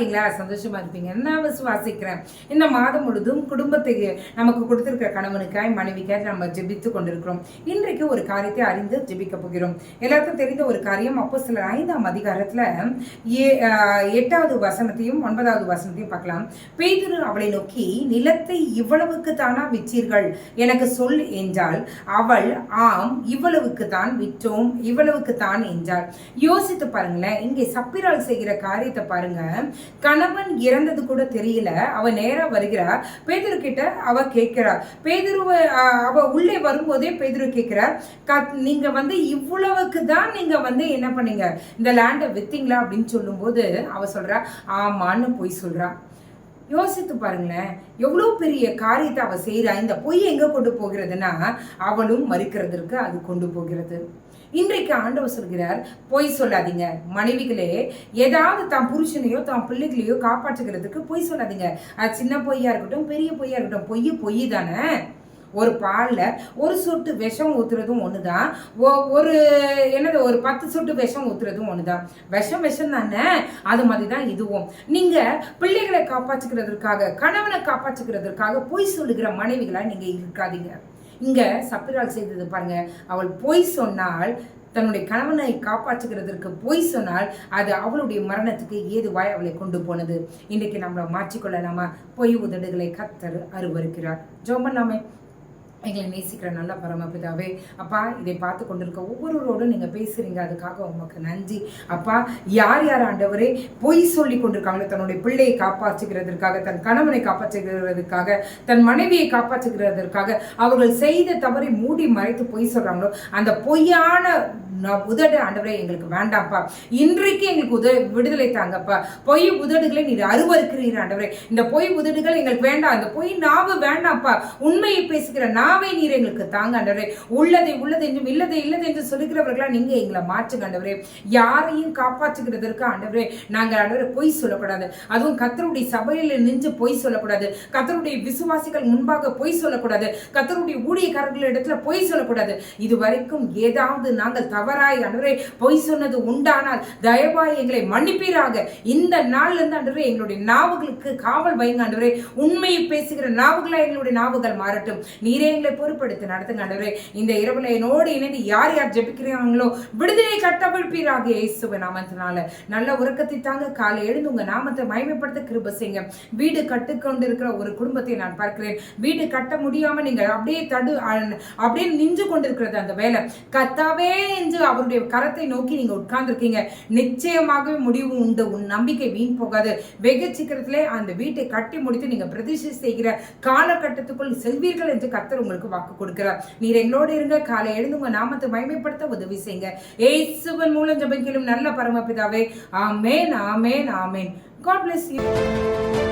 சந்தோஷமா இருப்பீங்க. நான் விசுவாசிக்கிறேன். இந்த மாதம் முழுதும் குடும்பத்துக்கு நமக்கு கொடுத்திருக்கிற கணவனுக்காய் மனைவிக்காய் நம்ம ஜெபித்து கொண்டிருக்கிறோம். இன்றைக்கு ஒரு காரியத்தை அறிந்து ஜெபிக்க போகிறோம். எல்லாருக்கும் தெரிந்த ஒரு காரியம். அப்போ சில ஐந்தாம் அதிகாரத்துல ஏ- எட்டாவது வசனத்தையும் ஒன்பதாவது வசனத்தையும் பார்க்கலாம். பேதுரு அவளை நோக்கி நிலத்தை இவ்வளவுக்கு தானா விற்றீர்கள்? எனக்கு சொல் என்றால் அவள் ஆம் இவ்வளவுக்கு தான் விற்றோம். இவ்வளவுக்கு தான் என்றாள். யோசித்து பாருங்களேன். இங்கே சப்பிரால் செய்கிற காரியத்தை பாருங்க. கணவன் இறந்தது கூட தெரியல. அவ நேரா வருகிறா. பேதுரு கிட்ட அவ கேட்கிறா. பேதுருவ அவ உள்ளே வரும்போதே பேதுரு கேட்கிறார் நீங்க வந்து இவ்வளவுக்கு தான் நீங்க வந்து என்ன பண்ணீங்க? இந்த லேண்டை வித்தீங்களா? அப்படின்னு சொல்லும்போது அவ சொல்றா ஆமான்னு போய் சொல்றா. யோசித்து பாருங்களேன் எவ்வளோ பெரிய காரியத்தை அவ செய்கிறா இந்த பொய் எங்க கொண்டு போகிறதுனா அவளும் மறுக்கிறதுக்கு அது கொண்டு போகிறது. இன்றைக்கு ஆண்டவர் சொல்கிறார் பொய் சொல்லாதீங்க. மனைவிகளே ஏதாவது தான் புருஷனையோ தான் பிள்ளைகளையோ காப்பாற்றுகிறதுக்கு பொய் சொல்லாதீங்க. அது சின்ன பொய்யா இருக்கட்டும் பெரிய பொய்யா இருக்கட்டும் பொய் பொய் தானே. ஒரு பாலில் ஒரு சொட்டு விஷம் ஊற்றுறதும் ஒன்று தான் ஒரு என்னது ஒரு பத்து சொட்டு விஷம் ஊற்றுறதும் ஒன்று தான் விஷம் விஷம் தானே. அது மாதிரி தான் இதுவும். நீங்கள் பிள்ளைகளை காப்பாற்றிக்கிறதுக்காக கணவனை காப்பாற்றிக்கிறதுக்காக பொய் சொல்லுகிற மனைவிகளாக நீங்கள் இருக்காதீங்க. இங்கே சப்பிரால் செய்தது பாருங்க. அவள் பொய் சொன்னால் தன்னுடைய கணவனை காப்பாற்றுகிறதற்கு பொய் சொன்னால் அது அவளுடைய மரணத்துக்கு ஏதுவாய் அவளை கொண்டு போனது? இன்றைக்கு நம்மளை மாற்றிக்கொள்ளலாமா? பொய் உதடுகளை கத்தர் அருவருக்கிறார். நாமே எங்களை நேசிக்கிற நல்ல பரமபிதாவே அப்பா இதை பார்த்து கொண்டிருக்க ஒவ்வொருவரோடும் நீங்கள் பேசுகிறீங்க அதுக்காக உமக்கு நன்றி. அப்பா யார் யார் ஆண்டவரே பொய் சொல்லி கொண்டிருக்காங்களோ தன்னுடைய பிள்ளையை காப்பாற்றுகிறதற்காக தன் கணவனை காப்பாற்றுகிறதற்காக தன் மனைவியை காப்பாற்றுகிறதற்காக அவர்கள் செய்த தவறை மூடி மறைத்து பொய் சொல்கிறாங்களோ அந்த பொய்யான உதடு ஆண்டவரே எங்களுக்கு வேண்டாம்ப்பா. இன்றைக்கு எங்களுக்கு உத விடுதலை தாங்கப்பா. பொய் உதடுகளை நீர் அருவருக்கிறீர் ஆண்டவரே. இந்த பொய் உதடுகள் எங்களுக்கு வேண்டாம். இந்த பொய் நாவு வேண்டாம்ப்பா. உண்மையை பேசுகிற நாவை நீர் எங்களுக்கு தாங்க ஆண்டவரே. உள்ளதை உள்ளது என்றும் இல்லதை இல்லது என்று சொல்லுகிறவர்களா நீங்க எங்களை மாற்றுங்க ஆண்டவரே. யாரையும் காப்பாற்றுகிறதற்கு ஆண்டவரே நாங்கள் ஆண்டவரே பொய் சொல்லக்கூடாது. அதுவும் கத்தருடைய சபையில் நின்று பொய் சொல்லக்கூடாது. கத்தருடைய விசுவாசிகள் முன்பாக பொய் சொல்லக்கூடாது. கத்தருடைய ஊழியக்காரர்கள் இடத்துல பொய் சொல்லக்கூடாது. இது வரைக்கும் ஏதாவது நாங்கள் தவறாய் அன்றே பொய் சொன்னது உண்டானால் தயவாய் எங்களை மன்னிப்பீராக. இந்த நாள்ல இருந்து எங்களுடைய நாவுகளுக்கு காவல் வைங்க அன்றே. உண்மையை பேசுகிற நாவுகளா எங்களுடைய நாவுகள் மாறட்டும். நீரே எங்களை பொறுப்படுத்தி நடத்துங்க அன்றே. இந்த இரவுல என்னோடு இணைந்து யார் யார் ஜெபிக்கிறாங்களோ விடுதலை கட்டவிழ்ப்பீராக இயேசுவ நாமத்தினால. நல்ல உறக்கத்தை தாங்க காலை எழுந்து உங்க நாமத்தை மயமைப்படுத்த கிருப செய்யுங்க. வீடு கட்டுக்கொண்டிருக்கிற ஒரு குடும்பத்தை நான் பார்க்கிறேன். வீடு கட்ட முடியாம நீங்க அப்படியே தடு அப்படியே நின்று கொண்டிருக்கிறது அந்த வேலை. கத்தாவே என்று அவருடைய கரத்தை நோக்கி நீங்க உட்கார்ந்துருக்கீங்க. நிச்சயமாகவே முடிவு உண்டு. உன் நம்பிக்கை வீண் போகாது. வெகு சீக்கிரத்திலே அந்த வீட்டை கட்டி முடித்து நீங்க பிரதிஷ்டை செய்கிற காலகட்டத்துக்குள் செல்வீர்கள் என்று கர்த்தர் உங்களுக்கு வாக்கு கொடுக்கிறார். நீர் எங்களோடு இருங்க. காலை எழுந்து உங்க நாமத்தை மயமைப்படுத்த உதவி செய்யுங்க. ஏசுவன் மூலம் ஜெபிக்கலும் நல்ல பரமபிதாவே. ஆமேன் ஆமேன் ஆமேன். God bless you.